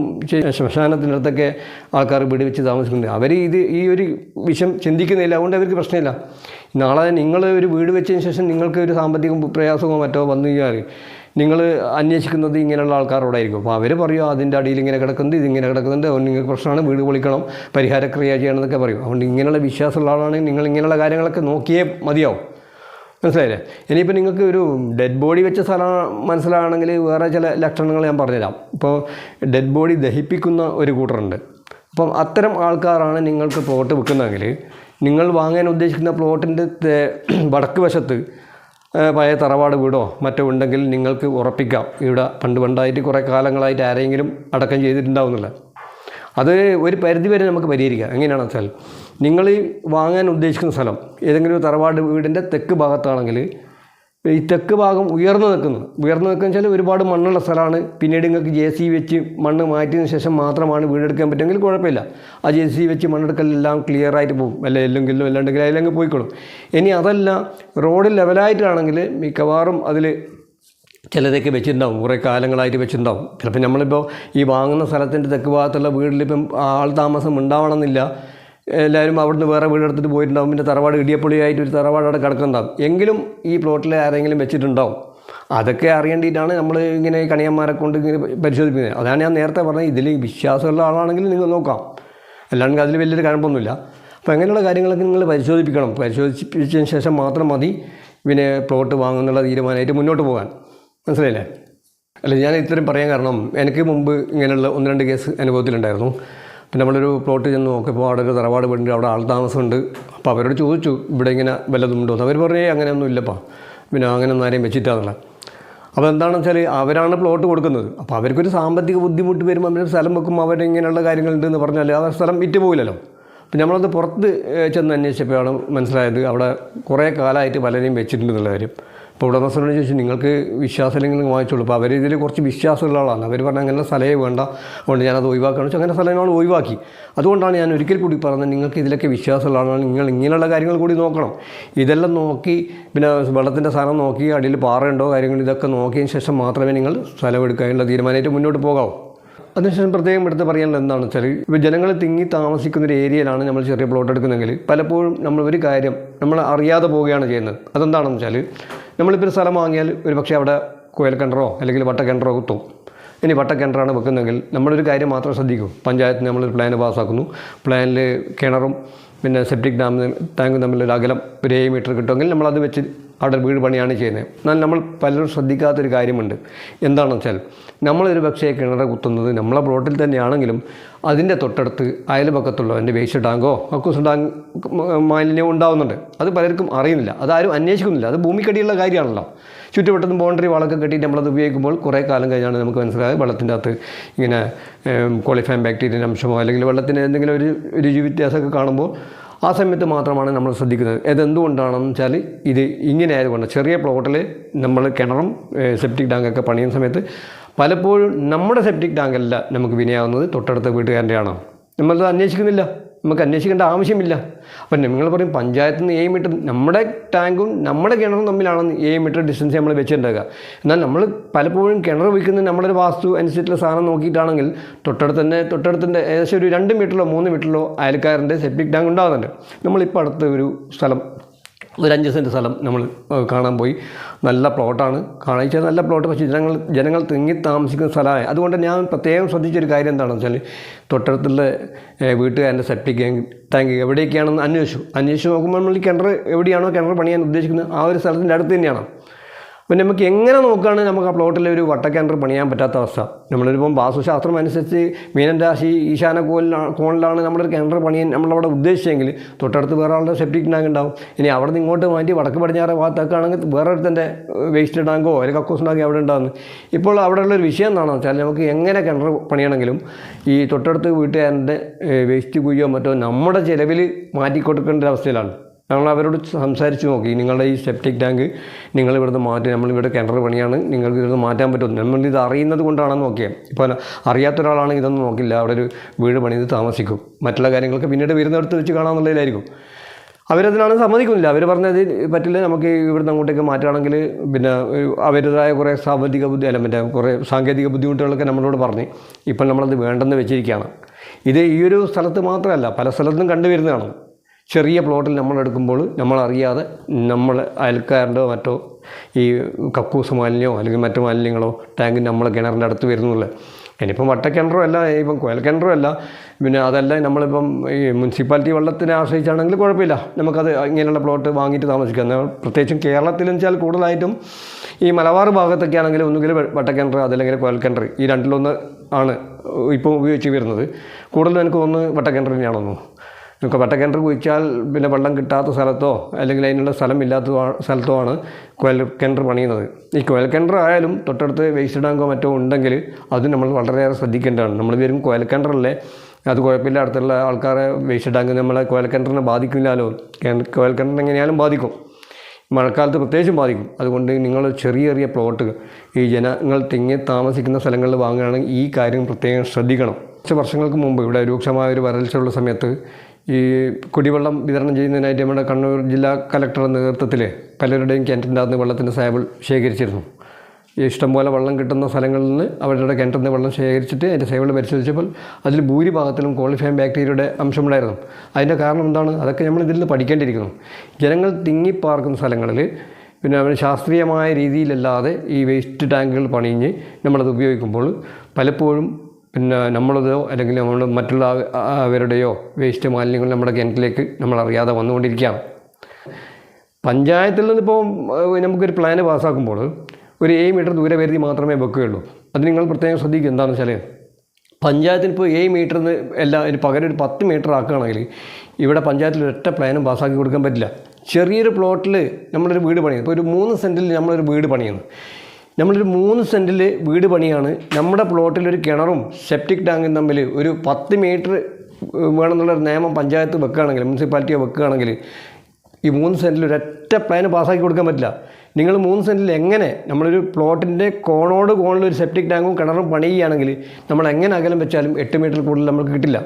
ശ്മശാനത്തിനടുത്തൊക്കെ ആൾക്കാർ വീട് വെച്ച് താമസിക്കുന്നുണ്ട്. അവർ ഇത് ഈ ഒരു വിഷം ചിന്തിക്കുന്നില്ല. അതുകൊണ്ട് അവർക്ക് പ്രശ്നമില്ല. നാളെ നിങ്ങൾ ഒരു വീട് വെച്ചതിന് ശേഷം നിങ്ങൾക്ക് ഒരു സാമ്പത്തിക പ്രയാസമോ മറ്റോ വന്നു കഴിഞ്ഞാൽ നിങ്ങൾ അന്വേഷിക്കുന്നത് ഇങ്ങനെയുള്ള ആൾക്കാരോടായിരിക്കും. അപ്പോൾ അവർ പറയും അതിന്റെ അടിയിൽ ഇങ്ങനെ കിടക്കുന്നത് ഇതിങ്ങനെ കിടക്കുന്നുണ്ട്. അതുകൊണ്ട് നിങ്ങൾക്ക് പ്രശ്നമാണ്. വീട് പൊളിക്കണം പരിഹാരക്രിയ ചെയ്യണം എന്നൊക്കെ പറയും. അതുകൊണ്ട് ഇങ്ങനെയുള്ള വിശ്വാസമുള്ള ആളാണെങ്കിൽ നിങ്ങൾ ഇങ്ങനെയുള്ള കാര്യങ്ങളൊക്കെ നോക്കിയേ മതിയാവും. മനസ്സിലായില്ലേ? ഇനിയിപ്പോൾ നിങ്ങൾക്ക് ഒരു ഡെഡ് ബോഡി വെച്ച സ്ഥലം മനസ്സിലാണെങ്കിൽ വേറെ ചില ലക്ഷണങ്ങൾ ഞാൻ പറഞ്ഞുതരാം. ഇപ്പോൾ ഡെഡ് ബോഡി ദഹിപ്പിക്കുന്ന ഒരു കൂട്ടറുണ്ട്. അപ്പം അത്തരം ആൾക്കാരാണ് നിങ്ങൾക്ക് പ്ലോട്ട് വിൽക്കുന്നതെങ്കിൽ നിങ്ങൾ വാങ്ങാൻ ഉദ്ദേശിക്കുന്ന പ്ലോട്ടിന്റെ വടക്ക് വശത്ത് പഴയ തറവാട് വീടോ മറ്റോ ഉണ്ടെങ്കിൽ നിങ്ങൾക്ക് ഉറപ്പിക്കാം. ഇവിടെ പണ്ട് പണ്ടായിട്ട് കുറേ കാലങ്ങളായിട്ട് ആരെങ്കിലും അടക്കം ചെയ്തിട്ടുണ്ടാവുന്നില്ല അത് ഒരു പരിധി വരെ നമുക്ക് പരിഹരിക്കാം. എങ്ങനെയാണെന്ന് വെച്ചാൽ നിങ്ങൾ ഈ വാങ്ങാൻ ഉദ്ദേശിക്കുന്ന സ്ഥലം ഏതെങ്കിലും ഒരു തറവാട് വീടിന്റെ തെക്ക് ഭാഗത്താണെങ്കിൽ ഈ തെക്ക് ഭാഗം ഉയർന്നു നിൽക്കുന്നത് ഉയർന്നു നിൽക്കുന്ന വെച്ചാൽ ഒരുപാട് മണ്ണുള്ള സ്ഥലമാണ്. പിന്നീട് നിങ്ങൾക്ക് ജെ സി വെച്ച് മണ്ണ് മാറ്റിയതിന് ശേഷം മാത്രമാണ് വീടെടുക്കാൻ പറ്റുമെങ്കിൽ കുഴപ്പമില്ല. ആ ജെ സി വെച്ച് മണ്ണെടുക്കലെല്ലാം ക്ലിയർ ആയിട്ട് പോകും. അല്ല എല്ലെങ്കിലും അല്ലാണ്ടെങ്കിൽ അതിലങ്ങ് പോയിക്കോളും. ഇനി അതല്ല റോഡ് ലെവലായിട്ടാണെങ്കിൽ മിക്കവാറും അതിൽ ചിലതൊക്കെ വെച്ചിട്ടുണ്ടാവും. കുറേ കാലങ്ങളായിട്ട് വെച്ചിട്ടുണ്ടാവും. ചിലപ്പോൾ നമ്മളിപ്പോൾ ഈ വാങ്ങുന്ന സ്ഥലത്തിന്റെ തെക്ക് ഭാഗത്തുള്ള വീട്ടിലിപ്പം ആൾ താമസം ഉണ്ടാവണമെന്നില്ല. എല്ലാവരും അവിടുന്ന് വേറെ വീടെടുത്തിട്ട് പോയിട്ടുണ്ടാവും. പിന്നെ തറവാട് ഇടിയപ്പൊളിയായിട്ട് ഒരു തറവാട് അവിടെ കിടക്കുന്നുണ്ടാവും. എങ്കിലും ഈ പ്ലോട്ടിൽ ആരെങ്കിലും വെച്ചിട്ടുണ്ടാവും. അതൊക്കെ അറിയേണ്ടിയിട്ടാണ് നമ്മൾ ഇങ്ങനെ കണിയന്മാരെ കൊണ്ട് ഇങ്ങനെ പരിശോധിക്കുന്നത് അതാണ് ഞാൻ നേരത്തെ പറഞ്ഞത്. ഇതിൽ വിശ്വാസമുള്ള ആളാണെങ്കിൽ നിങ്ങൾ നോക്കാം. അല്ലാണ്ട് അതിൽ വലിയൊരു കഴമ്പൊന്നുമില്ല. അപ്പോൾ അങ്ങനെയുള്ള കാര്യങ്ങളൊക്കെ നിങ്ങൾ പരിശോധിപ്പിക്കണം. പരിശോധിപ്പിച്ചതിന് ശേഷം മാത്രം മതി പിന്നെ പ്ലോട്ട് വാങ്ങുന്നുള്ള തീരുമാനമായിട്ട് മുന്നോട്ട് പോകാൻ. മനസ്സിലായില്ലേ? അല്ല ഞാൻ ഇത്രയും പറയാൻ കാരണം എനിക്ക് മുമ്പ് ഇങ്ങനെയുള്ള ഒന്ന് രണ്ട് കേസ് അനുഭവത്തിലുണ്ടായിരുന്നു. പിന്നെ നമ്മളൊരു പ്ലോട്ട് ചെന്ന് നോക്കിയപ്പോൾ അവിടെ ഒരു തറവാട് വീടുണ്ട് അവിടെ ആൾ താമസമുണ്ട്. അപ്പോൾ അവരോട് ചോദിച്ചു ഇവിടെ ഇങ്ങനെ വല്ലതും ഉണ്ടോ? എന്ന് അവർ പറഞ്ഞേ അങ്ങനെയൊന്നും ഇല്ലപ്പാ. പിന്നെ അങ്ങനെയൊന്നും ആരെയും വെച്ചിട്ടാന്നുള്ള അപ്പോൾ എന്താണെന്ന് വെച്ചാൽ അവരാണ് പ്ലോട്ട് കൊടുക്കുന്നത്. അപ്പോൾ അവർക്കൊരു സാമ്പത്തിക ബുദ്ധിമുട്ട് വരുമ്പോൾ അവർ സ്ഥലം വെക്കുമ്പോൾ അവർ ഇങ്ങനെയുള്ള കാര്യങ്ങളുണ്ടെന്ന് പറഞ്ഞാൽ ആ സ്ഥലം വിറ്റ് പോയില്ലല്ലോ അപ്പം നമ്മളത് പുറത്ത് ചെന്ന് അന്വേഷിച്ചപ്പോഴാണ് മനസ്സിലായത് അവിടെ കുറേ കാലമായിട്ട് പലരെയും വെച്ചിട്ടുണ്ടെന്നുള്ള കാര്യം. അപ്പോൾ ഉടമസ്ഥനോട് ചോദിച്ചു നിങ്ങൾക്ക് വിശ്വാസമില്ലെങ്കിൽ നിങ്ങൾ വാങ്ങിച്ചോളൂ. അപ്പോൾ അവർ ഇതിൽ കുറച്ച് വിശ്വാസമുള്ള ആളാണ്. അവർ പറഞ്ഞാൽ അങ്ങനെ സ്ഥലമേ വേണ്ട. അതുകൊണ്ട് ഞാനത് ഒഴിവാക്കണം വെച്ചാൽ അങ്ങനെ സ്ഥലങ്ങൾ ഒഴിവാക്കി. അതുകൊണ്ടാണ് ഞാൻ ഒരിക്കൽ കൂടി പറഞ്ഞത് നിങ്ങൾക്ക് ഇതിലൊക്കെ വിശ്വാസമുള്ള ആളാണ്. നിങ്ങൾ ഇങ്ങനെയുള്ള കാര്യങ്ങൾ കൂടി നോക്കണം. ഇതെല്ലാം നോക്കി പിന്നെ വെള്ളത്തിന്റെ സാധനം നോക്കി അടിയിൽ പാറയുണ്ടോ കാര്യങ്ങൾ ഇതൊക്കെ നോക്കിയതിന് ശേഷം മാത്രമേ നിങ്ങൾ സ്ഥലം എടുക്കാനുള്ള തീരുമാനമായിട്ട് മുന്നോട്ട് പോകാവൂ. അതിനുശേഷം പ്രത്യേകം എടുത്ത് പറയാനുള്ള എന്താണെന്ന് വെച്ചാൽ ഇപ്പോൾ ജനങ്ങൾ തിങ്ങി താമസിക്കുന്ന ഒരു ഏരിയയിലാണ് നമ്മൾ ചെറിയ പ്ലോട്ട് എടുക്കുന്നതെങ്കിൽ പലപ്പോഴും നമ്മൾ ഒരു കാര്യം നമ്മൾ അറിയാതെ പോവുകയാണ് ചെയ്യുന്നത്. അതെന്താണെന്ന് വെച്ചാൽ നമ്മളിപ്പോൾ ഒരു സ്ഥലം വാങ്ങിയാൽ ഒരു പക്ഷേ അവിടെ കുഴൽക്കിണറോ അല്ലെങ്കിൽ വട്ടക്കിണറോ കുത്തും. ഇനി വട്ടക്കിണറാണ് വെക്കുന്നതെങ്കിൽ നമ്മളൊരു കാര്യം മാത്രം ശ്രദ്ധിക്കും. പഞ്ചായത്തിന് നമ്മളൊരു പ്ലാൻ പാസ്സാക്കുന്നു പ്ലാനിൽ കിണറും പിന്നെ സെപ്റ്റിക് ഡാം ടാങ്കും തമ്മിലൊരു അകലം ഒരു ഏഴ് മീറ്റർ കിട്ടുമെങ്കിൽ നമ്മളത് വെച്ച് അവിടെ വീട് പണിയാണ് ചെയ്യുന്നത്. എന്നാൽ നമ്മൾ പലരും ശ്രദ്ധിക്കാത്തൊരു കാര്യമുണ്ട്. എന്താണെന്ന് വെച്ചാൽ നമ്മളൊരു പക്ഷേ കിണർ കുത്തുന്നത് നമ്മളെ പ്ലോട്ടിൽ തന്നെയാണെങ്കിലും അതിന്റെ തൊട്ടടുത്ത് അയൽപക്കത്തുള്ളവന്റെ വേസ്റ്റ് ടാങ്കോ കക്കൂസ് ടാങ്ക് മാലിന്യം ഉണ്ടാകുന്നുണ്ട് അത് പലർക്കും അറിയുന്നില്ല. അതാരും അന്വേഷിക്കുന്നില്ല. അത് ഭൂമിക്കടിയുള്ള കാര്യമാണല്ലോ. ചുറ്റുവട്ടത്തും ബൗണ്ടറി വളമൊക്കെ കെട്ടിയിട്ട് നമ്മളത് ഉപയോഗിക്കുമ്പോൾ കുറേ കാലം കഴിഞ്ഞാണ് നമുക്ക് മനസ്സിലായത് വെള്ളത്തിന്റെ അകത്ത് ഇങ്ങനെ ക്വാളിഫൈൻ ബാക്ടീരിയൻ അംശമോ അല്ലെങ്കിൽ വെള്ളത്തിന് എന്തെങ്കിലും ഒരു രുചി വ്യത്യാസമൊക്കെ കാണുമ്പോൾ ആ സമയത്ത് മാത്രമാണ് നമ്മൾ ശ്രദ്ധിക്കുന്നത്. ഇതെന്തുകൊണ്ടാണെന്ന് വെച്ചാൽ ഇത് ഇങ്ങനെ ആയതുകൊണ്ട് ചെറിയ പ്ലോട്ടിൽ നമ്മൾ കിണറും സെപ്റ്റിക് ടാങ്കൊക്കെ പണിയുന്ന സമയത്ത് പലപ്പോഴും നമ്മുടെ സെപ്റ്റിക് ടാങ്കല്ല നമുക്ക് വിനയാവുന്നത് തൊട്ടടുത്ത വീട്ടുകാരന്റെയാണോ നമ്മളത് അന്വേഷിക്കുന്നില്ല. നമുക്ക് അന്വേഷിക്കേണ്ട ആവശ്യമില്ല. അപ്പം നിങ്ങൾ പറയും പഞ്ചായത്തിൽ നിന്ന് ഏഴ് മീറ്റർ നമ്മുടെ ടാങ്കും നമ്മുടെ കിണറും തമ്മിലാണെന്ന് ഏഴ് മീറ്റർ ഡിസ്റ്റൻസ് നമ്മൾ വെച്ചിട്ടുണ്ടാക്കുക എന്നാൽ നമ്മൾ പലപ്പോഴും കിണർ വയ്ക്കുന്നത് നമ്മുടെ ഒരു വാസ്തു അനുസരിച്ചുള്ള സാധനം നോക്കിയിട്ടാണെങ്കിൽ തൊട്ടടുത്ത് തന്നെ തൊട്ടടുത്തിന്റെ ഏകദേശം ഒരു രണ്ട് മീറ്ററിലോ മൂന്ന് മീറ്ററിലോ അയൽക്കാരന്റെ സെപ്റ്റിക് ടാങ്ക് ഉണ്ടാകുന്നുണ്ട്. നമ്മളിപ്പോൾ അടുത്ത ഒരു സ്ഥലം ഒരു അഞ്ച് സെന്റ് സ്ഥലം നമ്മൾ കാണാൻ പോയി. നല്ല പ്ലോട്ടാണ്. കാണാൻ വെച്ചാൽ നല്ല പ്ലോട്ട് പക്ഷേ ജനങ്ങൾ ജനങ്ങൾ തിങ്ങി താമസിക്കുന്ന സ്ഥലമായ അതുകൊണ്ട് ഞാൻ പ്രത്യേകം ശ്രദ്ധിച്ചൊരു കാര്യം എന്താണെന്ന് വെച്ചാൽ തൊട്ടടുത്തുള്ള വീട്ടുകാരന്റെ സെപ്റ്റിക് ടാങ്ക് എവിടെയൊക്കെയാണെന്ന് അന്വേഷിച്ചു. അന്വേഷിച്ച് നോക്കുമ്പോൾ നമ്മൾ കിണർ എവിടെയാണോ കിണർ പണിയാൻ ഉദ്ദേശിക്കുന്നത് ആ ഒരു സ്ഥലത്തിന്റെ അടുത്ത് തന്നെയാണ്. അപ്പം നമുക്ക് എങ്ങനെ നോക്കുകയാണെങ്കിൽ നമുക്ക് ആ പ്ലോട്ടിൽ ഒരു വട്ടക്കിണർ പണിയാൻ പറ്റാത്ത അവസ്ഥ. നമ്മളിപ്പം വാസ്തുശാസ്ത്രം അനുസരിച്ച് മീനൻ രാശി ഈശാന കോലിലാണ് കോണിലാണ് നമ്മളൊരു കിണർ പണിയാൻ നമ്മളവിടെ ഉദ്ദേശിച്ചെങ്കിൽ തൊട്ടടുത്ത് വേറെ ആളുടെ സെപ്റ്റിക് ടാങ്ക് ഉണ്ടാവും. ഇനി അവിടെ നിന്ന് ഇങ്ങോട്ട് മാറ്റി വടക്ക് പടിഞ്ഞാറ് ഭാഗത്തൊക്കെ ആണെങ്കിൽ വേറെ ഒരുത്തന്റെ വേസ്റ്റ് ടാങ്കോ അല്ലെങ്കിൽ കക്കൂസ് ടാങ്കോ അവിടെ ഉണ്ടാകുന്നു ഇപ്പോൾ അവിടെയുള്ളൊരു വിഷയം എന്താണെന്ന് വെച്ചാൽ നമുക്ക് എങ്ങനെ കിണർ പണിയണമെങ്കിലും ഈ തൊട്ടടുത്ത് വീട്ടുകാരന്റെ വേസ്റ്റ് കുഴിയോ മറ്റോ നമ്മുടെ ചിലവിൽ മാറ്റി കൊടുക്കേണ്ട ഒരു അവസ്ഥയിലാണ്. ഞങ്ങൾ അവരോട് സംസാരിച്ച് നോക്കി. നിങ്ങളുടെ ഈ സെപ്റ്റിക് ടാങ്ക് നിങ്ങൾ ഇവിടുന്ന് മാറ്റി നമ്മളിവിടെ കിണർ പണിയാണ് നിങ്ങൾക്ക് ഇവിടുന്ന് മാറ്റാൻ പറ്റും. നമ്മൾ ഇത് അറിയുന്നത് കൊണ്ടാണെന്ന് നോക്കിയത് ഇപ്പോൾ അറിയാത്ത ഒരാളാണെങ്കിൽ ഇതൊന്നും നോക്കില്ല. അവിടെ ഒരു വീട് പണിത് താമസിക്കും. മറ്റുള്ള കാര്യങ്ങളൊക്കെ പിന്നീട് വരുന്നിടത്ത് വെച്ച് കാണാമെന്നുള്ളതിലായിരിക്കും അവരതിനാണ് സമ്മതിക്കുന്നില്ല. അവർ പറഞ്ഞത് പറ്റില്ല. നമുക്ക് ഇവിടുന്ന് അങ്ങോട്ടേക്ക് മാറ്റുകയാണെങ്കിൽ പിന്നെ അവരുടേതായ കുറേ സാമ്പത്തിക ബുദ്ധി അല്ല മറ്റേ കുറേ സാങ്കേതിക ബുദ്ധിമുട്ടുകളൊക്കെ നമ്മളോട് പറഞ്ഞ് ഇപ്പം നമ്മളത് വേണ്ടെന്ന് വെച്ചിരിക്കുകയാണ്. ഇത് ഈ ഒരു സ്ഥലത്ത് മാത്രമല്ല പല സ്ഥലത്തും കണ്ടുവരുന്നതാണ്. ചെറിയ പ്ലോട്ടിൽ നമ്മൾ എടുക്കുമ്പോൾ നമ്മളറിയാതെ നമ്മൾ അയൽക്കാരന്റെ മറ്റോ ഈ കക്കൂസ് മാലിന്യമോ അല്ലെങ്കിൽ മറ്റു മാലിന്യങ്ങളോ ടാങ്ക് നമ്മളെ കിണറിന്റെ അടുത്ത് വരുന്നില്ല ഇനിയിപ്പം വട്ടക്കിണറും അല്ല ഇപ്പം കുഴൽക്കിണറും അല്ല. പിന്നെ അതല്ല നമ്മളിപ്പം ഈ മുനിസിപ്പാലിറ്റി വെള്ളത്തിനെ ആശ്രയിച്ചാണെങ്കിൽ കുഴപ്പമില്ല. നമുക്കത് ഇങ്ങനെയുള്ള പ്ലോട്ട് വാങ്ങിയിട്ട് താമസിക്കാം. പ്രത്യേകിച്ചും കേരളത്തിൽ വെച്ചാൽ കൂടുതലായിട്ടും ഈ മലബാർ ഭാഗത്തൊക്കെ ആണെങ്കിൽ ഒന്നുകിൽ വട്ടക്കിണർ അതല്ലെങ്കിൽ കുഴൽക്കിണർ ഈ രണ്ടിലൊന്ന് ആണ് ഇപ്പോൾ ഉപയോഗിച്ച് വരുന്നത്. കൂടുതലും എനിക്ക് ഒന്ന് വട്ടക്കിണർ തന്നെയാണെന്നു നമുക്ക് വട്ടക്കിണർ കുഴിച്ചാൽ പിന്നെ വെള്ളം കിട്ടാത്ത സ്ഥലത്തോ അല്ലെങ്കിൽ അതിനുള്ള സ്ഥലമില്ലാത്ത സ്ഥലത്തോ ആണ് കുഴൽ കിണർ പണിയുന്നത്. ഈ കുഴൽ കിണർ ആയാലും തൊട്ടടുത്ത് വേസ്റ്റ് ടാങ്കോ മറ്റോ ഉണ്ടെങ്കിൽ അത് നമ്മൾ വളരെയേറെ ശ്രദ്ധിക്കേണ്ടതാണ്. നമ്മൾ വരും കുഴൽ കിണറല്ലേ? അത് കുഴപ്പമില്ല. അടുത്തുള്ള ആൾക്കാരെ വേസ്റ്റ് ടാങ്ക് നമ്മളെ കുഴൽ കിണറിനെ ബാധിക്കില്ലല്ലോ കുഴൽ കിണറിനെ എങ്ങനെയാലും ബാധിക്കും. മഴക്കാലത്ത് പ്രത്യേകിച്ചും ബാധിക്കും. അതുകൊണ്ട് നിങ്ങൾ ചെറിയ ചെറിയ പ്ലോട്ട് ഈ ജനങ്ങൾ തിങ്ങി താമസിക്കുന്ന സ്ഥലങ്ങളിൽ വാങ്ങുകയാണെങ്കിൽ ഈ കാര്യം പ്രത്യേകം ശ്രദ്ധിക്കണം. കുറച്ച് വർഷങ്ങൾക്ക് മുമ്പ് ഇവിടെ രൂക്ഷമായ ഒരു വരൾച്ചയുള്ള സമയത്ത് ഈ കുടിവെള്ളം വിതരണം ചെയ്യുന്നതിനായിട്ട് നമ്മുടെ കണ്ണൂർ ജില്ലാ കലക്ടറുടെ നേതൃത്വത്തിൽ പലരുടെയും കിണറ്റിന്റെ അകത്ത് വെള്ളത്തിന്റെ സാമ്പിൾ ശേഖരിച്ചിരുന്നു. ഇഷ്ടംപോലെ വെള്ളം കിട്ടുന്ന സ്ഥലങ്ങളിൽ നിന്ന് അവരുടെ കിണറ്റിൽ നിന്ന് വെള്ളം ശേഖരിച്ചിട്ട് അതിന്റെ സേവനം പരിശോധിച്ചപ്പോൾ അതിൽ ഭൂരിഭാഗത്തിലും കോളിഫൈം ബാക്ടീരിയയുടെ അംശമുണ്ടായിരുന്നു. അതിന്റെ കാരണം എന്താണ്? അതൊക്കെ നമ്മൾ ഇതിൽ നിന്ന് പഠിക്കേണ്ടിയിരിക്കുന്നു. ജനങ്ങൾ തിങ്ങിപ്പാർക്കുന്ന സ്ഥലങ്ങളിൽ പിന്നെ അവർ ശാസ്ത്രീയമായ രീതിയിലല്ലാതെ ഈ വേസ്റ്റ് ടാങ്കുകൾ പണിഞ്ഞ് നമ്മളത് ഉപയോഗിക്കുമ്പോൾ പലപ്പോഴും പിന്നെ നമ്മളതോ അല്ലെങ്കിൽ നമ്മൾ മറ്റുള്ള അവരുടെയോ വേസ്റ്റ് മാലിന്യങ്ങൾ നമ്മുടെ കിണറ്റിലേക്ക് നമ്മൾ അറിയാതെ വന്നുകൊണ്ടിരിക്കുകയാണ്. പഞ്ചായത്തിൽ നിന്നിപ്പോൾ നമുക്കൊരു പ്ലാന് പാസ്സാക്കുമ്പോൾ ഒരു ഏഴ് മീറ്റർ ദൂരെ ദൂരപരിധി മാത്രമേ വെക്കുകയുള്ളൂ. അത് നിങ്ങൾ പ്രത്യേകം ശ്രദ്ധിക്കുക. എന്താണെന്ന് വെച്ചാൽ പഞ്ചായത്തിന് ഇപ്പോൾ ഏഴ് മീറ്ററിന് എല്ലാ പകരം ഒരു പത്ത് മീറ്റർ ആക്കുകയാണെങ്കിൽ ഇവിടെ പഞ്ചായത്തിൽ ഒറ്റ പ്ലാനും പാസ്സാക്കി കൊടുക്കാൻ പറ്റില്ല. ചെറിയൊരു പ്ലോട്ടിൽ നമ്മളൊരു വീട് പണിയുന്നു. ഇപ്പോൾ ഒരു മൂന്ന് സെന്റിൽ നമ്മളൊരു വീട് പണിയുന്നു. നമ്മളൊരു മൂന്ന് സെന്റിൽ വീട് പണിയാണ്. നമ്മുടെ പ്ലോട്ടിൽ ഒരു കിണറും സെപ്റ്റിക് ടാങ്കും തമ്മിൽ ഒരു പത്ത് മീറ്റർ വേണമെന്നുള്ളൊരു നിയമം പഞ്ചായത്ത് വെക്കുകയാണെങ്കിൽ മുനിസിപ്പാലിറ്റിയോ വെക്കുകയാണെങ്കിൽ ഈ മൂന്ന് സെന്റിൽ ഒരൊറ്റ പ്ലാന് പാസ്സാക്കി കൊടുക്കാൻ പറ്റില്ല. നിങ്ങൾ മൂന്ന് സെന്റിൽ എങ്ങനെ നമ്മളൊരു പ്ലോട്ടിന്റെ കോണോട് കോണിൽ ഒരു സെപ്റ്റിക് ടാങ്കും കിണറും പണിയുകയാണെങ്കിൽ നമ്മൾ എങ്ങനെ അകലം വെച്ചാലും എട്ട് മീറ്റർ കൂടുതൽ നമുക്ക് കിട്ടില്ല.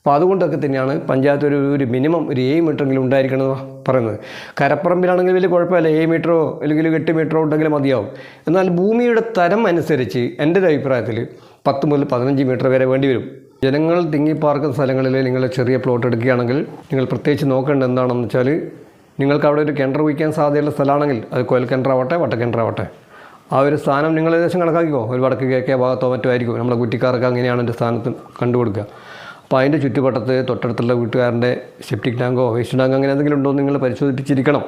അപ്പോൾ അതുകൊണ്ടൊക്കെ തന്നെയാണ് പഞ്ചായത്ത് ഒരു ഒരു മിനിമം ഒരു ഏഴ് മീറ്ററെങ്കിലും ഉണ്ടായിരിക്കണമെന്ന് പറയുന്നത്. കരപ്പറമ്പിലാണെങ്കിൽ വലിയ കുഴപ്പമില്ല. ഏഴ് മീറ്ററോ അല്ലെങ്കിൽ എട്ട് മീറ്ററോ ഉണ്ടെങ്കിൽ മതിയാവും. എന്നാൽ ഭൂമിയുടെ തരം അനുസരിച്ച് എന്റെ ഒരു അഭിപ്രായത്തിൽ പത്ത് മുതൽ പതിനഞ്ച് മീറ്റർ വരെ വേണ്ടി വരും. ജനങ്ങൾ തിങ്ങിപ്പാർക്കുന്ന സ്ഥലങ്ങളിൽ നിങ്ങൾ ചെറിയ പ്ലോട്ട് എടുക്കുകയാണെങ്കിൽ നിങ്ങൾ പ്രത്യേകിച്ച് നോക്കേണ്ടത് എന്താണെന്ന് വെച്ചാൽ നിങ്ങൾക്ക് അവിടെ ഒരു കിണർ കുഴിക്കാൻ സാധ്യതയുള്ള സ്ഥലമാണെങ്കിൽ അത് കോയൽ കിണറാവട്ടെ വട്ടക്കിണറാവട്ടെ ആ ഒരു സ്ഥാനം നിങ്ങൾ ഏകദേശം കണക്കാക്കിക്കോ. ഒരു വടക്ക് കിഴക്കേ ഭാഗത്തോ മറ്റോ ആയിരിക്കും. നമ്മുടെ കുറ്റിക്കാർക്ക് അങ്ങനെയാണ് എന്റെ സ്ഥാനത്ത് കണ്ടുകൊടുക്കുക. അപ്പോൾ അതിന്റെ ചുറ്റുവട്ടത്ത് തൊട്ടടുത്തുള്ള വീട്ടുകാരന്റെ സെപ്റ്റിക് ടാങ്കോ വേസ്റ്റ് ടാങ്കോ അങ്ങനെ എന്തെങ്കിലും ഉണ്ടോ നിങ്ങൾ പരിശോധിപ്പിച്ചിരിക്കണം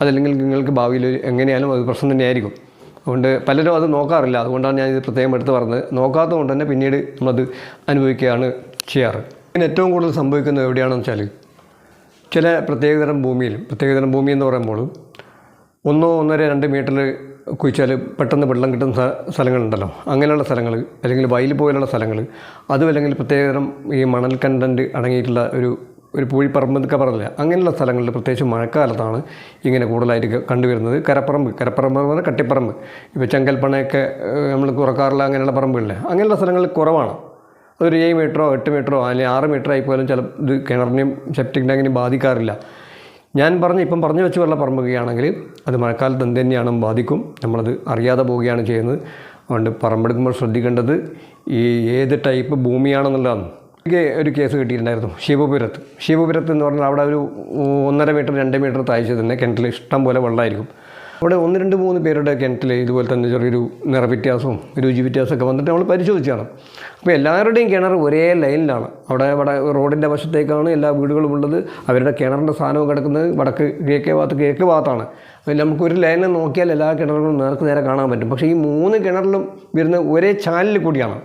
അതല്ലെങ്കിൽ നിങ്ങൾക്ക് ഭാവിയിൽ എങ്ങനെയാലും അത് പ്രശ്നം തന്നെയായിരിക്കും. അതുകൊണ്ട് പലരും അത് നോക്കാറില്ല. അതുകൊണ്ടാണ് ഞാൻ ഇത് പ്രത്യേകം എടുത്ത് പറഞ്ഞത്. നോക്കാത്തത് കൊണ്ട് തന്നെ പിന്നീട് നമ്മളത് അനുഭവിക്കുകയാണ് ചെയ്യാറ്. പിന്നെ ഏറ്റവും കൂടുതൽ സംഭവിക്കുന്നത് എവിടെയാണെന്ന് വെച്ചാൽ ചില പ്രത്യേകതരം ഭൂമിയിൽ പ്രത്യേകതരം ഭൂമി എന്ന് പറയുമ്പോൾ ഒന്നോ ഒന്നര രണ്ട് മീറ്ററിൽ കുഴിച്ചാൽ പെട്ടെന്ന് വെള്ളം കിട്ടുന്ന സ്ഥ- സ്ഥലങ്ങളുണ്ടല്ലോ. അങ്ങനെയുള്ള സ്ഥലങ്ങൾ അല്ലെങ്കിൽ വയൽ പോലുള്ള സ്ഥലങ്ങൾ അതും അല്ലെങ്കിൽ പ്രത്യേകതരം ഈ മണൽ കണ്ടന്റ് അടങ്ങിയിട്ടുള്ള ഒരു ഒരു പൂഴിപ്പറമ്പ് എന്നൊക്കെ പറഞ്ഞില്ല? അങ്ങനെയുള്ള സ്ഥലങ്ങളിൽ പ്രത്യേകിച്ച് മഴക്കാലത്താണ് ഇങ്ങനെ കൂടുതലായിട്ട് കണ്ടുവരുന്നത്. കരപ്പറമ്പ് കരപ്പറമ്പ് എന്ന് പറഞ്ഞാൽ കട്ടിപ്പറമ്പ്. ഇപ്പോൾ ചെങ്കൽപ്പണയൊക്കെ നമ്മൾ കുറക്കാറുള്ള അങ്ങനെയുള്ള പറമ്പുകളില്ല? അങ്ങനെയുള്ള സ്ഥലങ്ങളിൽ കുറവാണ്. അതൊരു ഏഴ് മീറ്ററോ എട്ട് മീറ്ററോ അല്ലെങ്കിൽ ആറ് മീറ്റർ ആയി പോലും ചില ഇത് കിണറിനെയും സെപ്റ്റിക് ടാങ്കിനെയും ബാധിക്കാറില്ല. ഞാൻ പറഞ്ഞ് ഇപ്പം പറഞ്ഞു വെച്ച് വെള്ളം പറമ്പുകയാണെങ്കിൽ അത് മഴക്കാലത്ത് എന്ത് തന്നെയാണ് ബാധിക്കും. നമ്മളത് അറിയാതെ പോവുകയാണ് ചെയ്യുന്നത്. അതുകൊണ്ട് പറമ്പെടുക്കുമ്പോൾ ശ്രദ്ധിക്കേണ്ടത് ഈ ഏത് ടൈപ്പ് ഭൂമിയാണെന്നുള്ളതാണ്. എനിക്ക് ഒരു കേസ് കിട്ടിയിട്ടുണ്ടായിരുന്നു. ശിവപുരത്ത്. ശിവപുരത്ത് എന്ന് പറഞ്ഞാൽ അവിടെ ഒരു ഒന്നര മീറ്റർ രണ്ട് മീറ്റർ താഴ്ച തന്നെ കിണറ്റിൽ ഇഷ്ടം പോലെ വെള്ളമായിരിക്കും. അവിടെ ഒന്ന് രണ്ട് മൂന്ന് പേരുടെ കിണറ്റിൽ ഇതുപോലെ തന്നെ ചെറിയൊരു നിറ വ്യത്യാസവും രുചി വ്യത്യാസമൊക്കെ വന്നിട്ട് നമ്മൾ പരിശോധിച്ചാണ്. അപ്പോൾ എല്ലാവരുടെയും കിണർ ഒരേ ലൈനിലാണ്. അവിടെ വട റോഡിന്റെ വശത്തേക്കാണ് എല്ലാ വീടുകളും ഉള്ളത്. അവരുടെ കിണറിന്റെ സാധനവും കിടക്കുന്നത് വടക്ക് കിഴക്കേ ഭാഗത്ത് കിഴക്ക് ഭാഗത്താണ്. അപ്പോൾ നമുക്കൊരു ലൈനിൽ നോക്കിയാൽ എല്ലാ കിണറുകളും നേർക്ക് നേരെ കാണാൻ പറ്റും. പക്ഷേ ഈ മൂന്ന് കിണറിലും വരുന്ന ഒരേ ചാനലിൽ കൂടിയാണ്.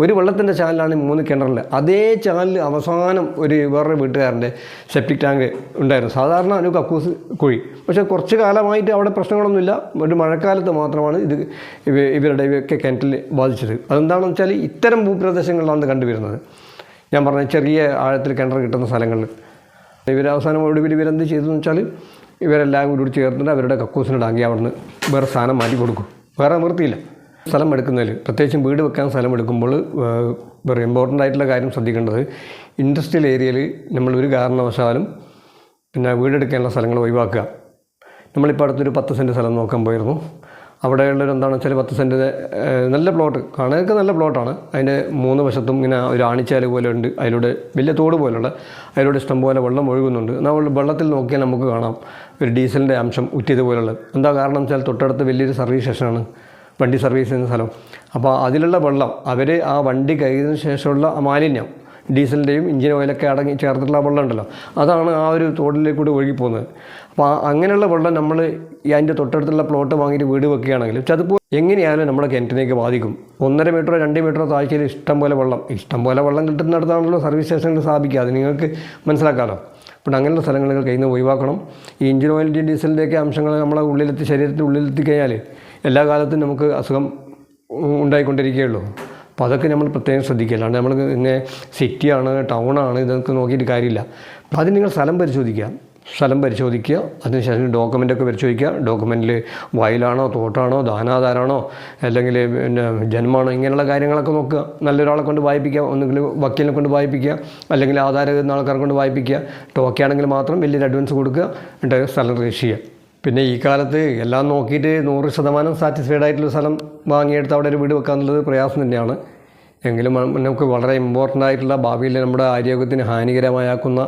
ഒരു വെള്ളത്തിന്റെ ചാനലാണ് മൂന്ന് കിണറിൽ. അതേ ചാനലിൽ അവസാനം ഒരു വേറൊരു വീട്ടുകാരന്റെ സെപ്റ്റിക് ടാങ്ക് ഉണ്ടായിരുന്നു. സാധാരണ ഒരു കക്കൂസ് കുഴി. പക്ഷേ കുറച്ച് കാലമായിട്ട് അവിടെ പ്രശ്നങ്ങളൊന്നുമില്ല. ഒരു മഴക്കാലത്ത് മാത്രമാണ് ഇത് ഇവ- ഇവരുടെ ഇവയൊക്കെ കിണറ്റിൽ ബാധിച്ചത്. അതെന്താണെന്ന് വെച്ചാൽ ഇത്തരം ഭൂപ്രദേശങ്ങളിലാണ് കണ്ടുവരുന്നത്. ഞാൻ പറഞ്ഞ ചെറിയ ആഴത്തിൽ കിണർ കിട്ടുന്ന സ്ഥലങ്ങളിൽ. ഇവർ അവസാനം ഒടുവിൽ ഇവരെന്ത് ചെയ്തതെന്ന് വെച്ചാൽ ഇവരെല്ലാം കൂടി ചേർന്നിട്ട് അവരുടെ കക്കൂസിന് ടാങ്കി അവിടുന്ന് വേറെ സ്ഥാനം മാറ്റി കൊടുക്കും. വേറെ നിവൃത്തിയില്ല. സ്ഥലം എടുക്കുന്നതിൽ. പ്രത്യേകിച്ചും വീട് വെക്കാൻ സ്ഥലം എടുക്കുമ്പോൾ വേറെ ഇമ്പോർട്ടന്റ് ആയിട്ടുള്ള കാര്യം ശ്രദ്ധിക്കേണ്ടത് ഇൻഡസ്ട്രിയൽ ഏരിയയിൽ നമ്മൾ ഒരു കാരണവശാലും പിന്നെ വീടെടുക്കാനുള്ള സ്ഥലങ്ങൾ ഒഴിവാക്കുക. നമ്മളിപ്പോൾ അടുത്തൊരു പത്ത് സെന്റ് സ്ഥലം നോക്കാൻ പോയിരുന്നു. അവിടെയുള്ളൊരു എന്താണെന്ന് വെച്ചാൽ പത്ത് സെന്റ് നല്ല പ്ലോട്ട് കാണാനൊക്കെ നല്ല പ്ലോട്ടാണ് അതിന്റെ മൂന്ന് വശത്തും ഇങ്ങനെ ഒരു ആണിച്ചാൽ പോലെ ഉണ്ട്. അതിലൂടെ വലിയ തോട് പോലുള്ള അതിലൂടെ ഇഷ്ടംപോലെ വെള്ളം ഒഴുകുന്നുണ്ട്. നമ്മൾ വെള്ളത്തിൽ നോക്കിയാൽ നമുക്ക് കാണാം. ഒരു ഡീസലിന്റെ അംശം ഉറ്റിയതുപോലുള്ളത് എന്താ കാരണം വെച്ചാൽ തൊട്ടടുത്ത് വലിയൊരു സർവീസ് സ്റ്റേഷനാണ് വണ്ടി സർവീസ് ചെയ്യുന്ന സ്ഥലം. അപ്പോൾ അതിലുള്ള വെള്ളം അവർ ആ വണ്ടി കഴിഞ്ഞതിന് ശേഷമുള്ള മാലിന്യം ഡീസലിന്റെയും ഇഞ്ചിൻ ഓയിലൊക്കെ അടങ്ങി ചേർത്തിട്ടുള്ള വെള്ളം ഉണ്ടല്ലോ അതാണ് ആ ഒരു തോടിലേക്ക് കൂടി ഒഴുകിപ്പോകുന്നത് അപ്പോൾ അങ്ങനെയുള്ള വെള്ളം നമ്മൾ അതിന്റെ തൊട്ടടുത്തുള്ള പ്ലോട്ട് വാങ്ങിയിട്ട് വീട് വെക്കുകയാണെങ്കിൽ അതിപ്പോൾ എങ്ങനെയായാലും നമ്മുടെ കിണറ്റിലേക്ക് ബാധിക്കും. ഒന്നര മീറ്ററോ രണ്ട് മീറ്ററോ താഴ്ചയിൽ ഇഷ്ടം പോലെ വെള്ളം ഇഷ്ടം പോലെ വെള്ളം കിട്ടുന്നിടത്താണല്ലോ സർവീസ് സ്റ്റേഷനിൽ സ്ഥാപിക്കുക അത് നിങ്ങൾക്ക് മനസ്സിലാക്കാമല്ലോ അപ്പോൾ അങ്ങനെയുള്ള സ്ഥലങ്ങളിൽ കയ്യിൽ നിന്ന് ഒഴിവാക്കണം. ഈ ഇഞ്ചിൻ ഓയിലിന്റെയും ഡീസലിന്റെയൊക്കെ അംശങ്ങൾ നമ്മളെ ഉള്ളിലെത്തി ശരീരത്തിന്റെ ഉള്ളിലെത്തി കഴിഞ്ഞാൽ എല്ലാ കാലത്തും നമുക്ക് അസുഖം ഉണ്ടായിക്കൊണ്ടിരിക്കുകയുള്ളൂ. അപ്പോൾ അതൊക്കെ നമ്മൾ പ്രത്യേകം ശ്രദ്ധിക്കുക. അല്ലാണ്ട് നമ്മൾ ഇങ്ങനെ സിറ്റിയാണ് ടൗണാണ് ഇതൊക്കെ നോക്കിയിട്ട് കാര്യമില്ല. അപ്പോൾ അതിന് നിങ്ങൾ സ്ഥലം പരിശോധിക്കുക. സ്ഥലം പരിശോധിക്കുക. അതിനുശേഷം ഡോക്യുമെന്റൊക്കെ പരിശോധിക്കുക. ഡോക്യുമെന്റിൽ വയലാണോ തോട്ടാണോ ദാനാധാരാണോ അല്ലെങ്കിൽ പിന്നെ ജന്മമാണോ ഇങ്ങനെയുള്ള കാര്യങ്ങളൊക്കെ നോക്കുക. നല്ലൊരാളെ കൊണ്ട് വായിപ്പിക്കുക ഒന്നുകിൽ വക്കീലിനെ കൊണ്ട് വായിപ്പിക്കുക അല്ലെങ്കിൽ ആധാരം ആൾക്കാരെ കൊണ്ട് വായിപ്പിക്കുക. ടോക്കിയാണെങ്കിൽ മാത്രം വലിയൊരു അഡ്വാൻസ് കൊടുക്കുക. എന്നിട്ട് സ്ഥലം രജിസ്റ്റർ ചെയ്യുക. പിന്നെ ഈ കാലത്ത് എല്ലാം നോക്കിയിട്ട് നൂറ് ശതമാനം സാറ്റിസ്ഫൈഡ് ആയിട്ടുള്ള സ്ഥലം വാങ്ങിയെടുത്ത് അവിടെ ഒരു വീട് വെക്കാന്നുള്ളത് പ്രയാസം തന്നെയാണ്. എങ്കിലും നമുക്ക് വളരെ ഇമ്പോർട്ടന്റ് ആയിട്ടുള്ള ഭാവിയിൽ നമ്മുടെ ആരോഗ്യത്തിന് ഹാനികരമായാക്കുന്ന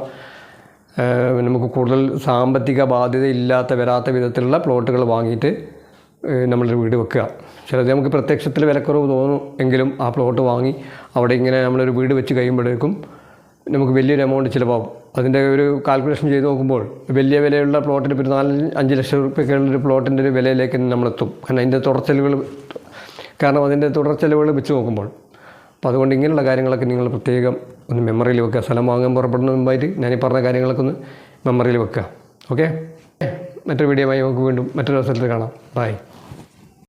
നമുക്ക് കൂടുതൽ സാമ്പത്തിക ബാധ്യത ഇല്ലാത്ത വരാത്ത വിധത്തിലുള്ള പ്ലോട്ടുകൾ വാങ്ങിയിട്ട് നമ്മളൊരു വീട് വെക്കുക. ചിലത് നമുക്ക് പ്രത്യക്ഷത്തിൽ വിലക്കുറവ് തോന്നും എങ്കിലും ആ പ്ലോട്ട് വാങ്ങി അവിടെ ഇങ്ങനെ നമ്മളൊരു വീട് വെച്ച് കഴിയുമ്പോഴേക്കും നമുക്ക് വലിയൊരു എമൗണ്ട് ചിലവാകും. അതിന്റെ ഒരു കാൽക്കുലേഷൻ ചെയ്ത് നോക്കുമ്പോൾ വലിയ വിലയുള്ള ഇപ്പോൾ ഒരു നാല് അഞ്ച് ലക്ഷം റുപ്യക്കുള്ള ഒരു പ്ലോട്ടിന്റെ ഒരു വിലയിലേക്ക് നമ്മളെത്തും. കാരണം അതിന്റെ തുടർച്ചെലവുകൾ കാരണം അതിന്റെ തുടർച്ചെലവുകൾ വെച്ച് നോക്കുമ്പോൾ അപ്പോൾ അതുകൊണ്ട് ഇങ്ങനെയുള്ള കാര്യങ്ങളൊക്കെ നിങ്ങൾ പ്രത്യേകം ഒന്ന് മെമ്മറിയിൽ വെക്കുക. സ്ഥലം വാങ്ങാൻ പുറപ്പെടുന്ന മുമ്പായിട്ട് ഞാൻ ഈ പറഞ്ഞ കാര്യങ്ങളൊക്കെ ഒന്ന് മെമ്മറിയിൽ വെക്കുക. ഓക്കെ മറ്റൊരു വീഡിയോ വീഡിയോയുമായി നമുക്ക് വീണ്ടും മറ്റൊരു അവസരത്തിൽ കാണാം. ബൈ